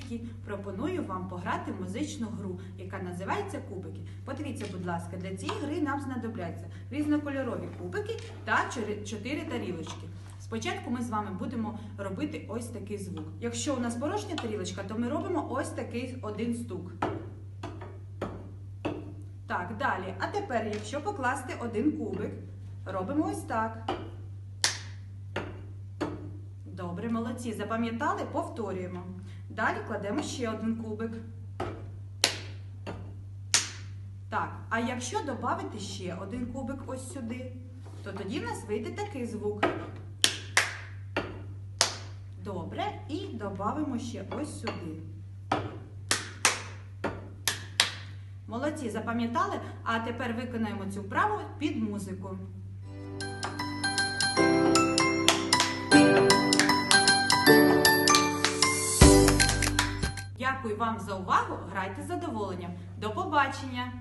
дітки, пропоную вам пограти музичну гру, яка називається кубики. Подивіться, будь ласка, для цієї гри нам знадобляться різнокольорові кубики та чотири тарілочки. Спочатку ми з вами будемо робити ось такий звук. Якщо у нас порожня тарілочка, то ми робимо ось такий один стук. Так, далі. А тепер, якщо покласти один кубик, робимо ось так. Добре, молодці. Запам'ятали? Повторюємо. Далі кладемо ще один кубик. Так, а якщо додати ще один кубик ось сюди, то тоді в нас вийде такий звук. Добре, і додамо ще ось сюди. Молодці, запам'ятали? А тепер виконаємо цю вправу під музику. Дякую вам за увагу. Грайте з задоволенням. До побачення!